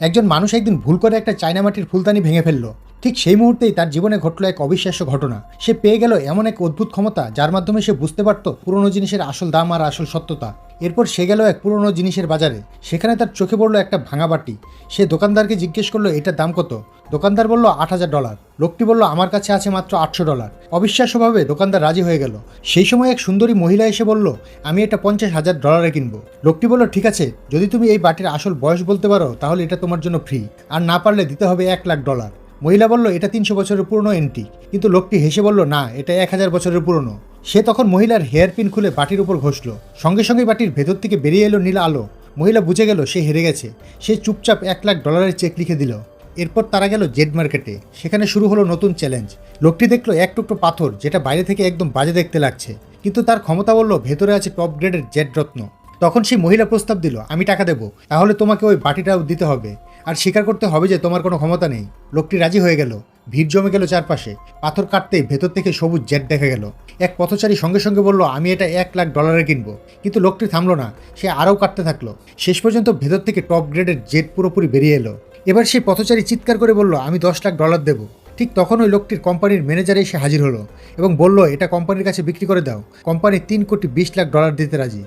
একজন মানুষ একদিন ভুল করে একটা চায়না মাটির ফুলদানি ভেঙে ফেলল। ঠিক সেই মুহূর্তেই তার জীবনে ঘটল এক অবিশ্বাস্য ঘটনা। সে পেয়ে গেল এমন এক অদ্ভুত ক্ষমতা, যার মাধ্যমে সে বুঝতে পারত পুরনো জিনিসের আসল দাম আর আসল সত্যতা। এরপর সে গেল এক পুরনো জিনিসের বাজারে। সেখানে তার চোখে পড়ল একটা ভাঙা বাটি। সে দোকানদারকে জিজ্ঞেস করল এটার দাম কত? দোকানদার বলল, আট হাজার ডলার। লোকটি বলল, আমার কাছে আছে মাত্র আটশো ডলার। অবিশ্বাস্যভাবে দোকানদার রাজি হয়ে গেল। সেই সময় এক সুন্দরী মহিলা এসে বলল, আমি এটা পঞ্চাশ হাজার ডলারে কিনবো। লোকটি বলল, ঠিক আছে, যদি তুমি এই বাটির আসল বয়স বলতে পারো, তাহলে এটা তোমার জন্য ফ্রি। আর না পারলে দিতে হবে এক লাখ ডলার। মহিলা বলল, এটা তিনশো বছরের পুরনো এন্টি কিন্তু লোকটি হেসে বলল, না, এটা এক হাজার বছরের পুরনো। সে তখন মহিলার হেয়ার পিন খুলে বাটির উপর ঘষল। সঙ্গে সঙ্গে বাটির ভেতর থেকে বেরিয়ে এলো নীল আলো। মহিলা বুঝে গেল, সে হেরে গেছে। সে চুপচাপ এক লাখ ডলারের চেক লিখে দিল। এরপর তারা গেল জেড মার্কেটে। সেখানে শুরু হলো নতুন চ্যালেঞ্জ। লোকটি দেখল এক টুকরো পাথর, যেটা বাইরে থেকে একদম বাজে দেখতে লাগছে। কিন্তু তার ক্ষমতা বলল, ভেতরে আছে টপ গ্রেডের জেড রত্ন। তখন সেই মহিলা প্রস্তাব দিল, আমি টাকা দেবো। তাহলে তোমাকে ওই বাটিটাও দিতে হবে। আর স্বীকার করতে হবে যে তোমার কোনো ক্ষমতা নেই। লোকটি রাজি হয়ে গেল। ভিড় জমে গেল চারপাশে। পাথর কাটতেই ভেতর থেকে সবুজ জেট দেখা গেল। এক পথচারী সঙ্গে সঙ্গে বলল, আমি এটা এক লাখ ডলারে কিনবো। কিন্তু লোকটি থামলো না। সে আরও কাটতে থাকল। শেষ পর্যন্ত ভেতর থেকে টপ গ্রেডের জেট পুরোপুরি বেরিয়ে এলো। এবার সেই পথচারী চিৎকার করে বলল, আমি দশ লাখ ডলার দেবো। ঠিক তখন ওই লোকটির কোম্পানির ম্যানেজার এসে হাজির হলো এবং বলল, এটা কোম্পানির কাছে বিক্রি করে দাও। কোম্পানি তিন কোটি বিশ লাখ ডলার দিতে রাজি।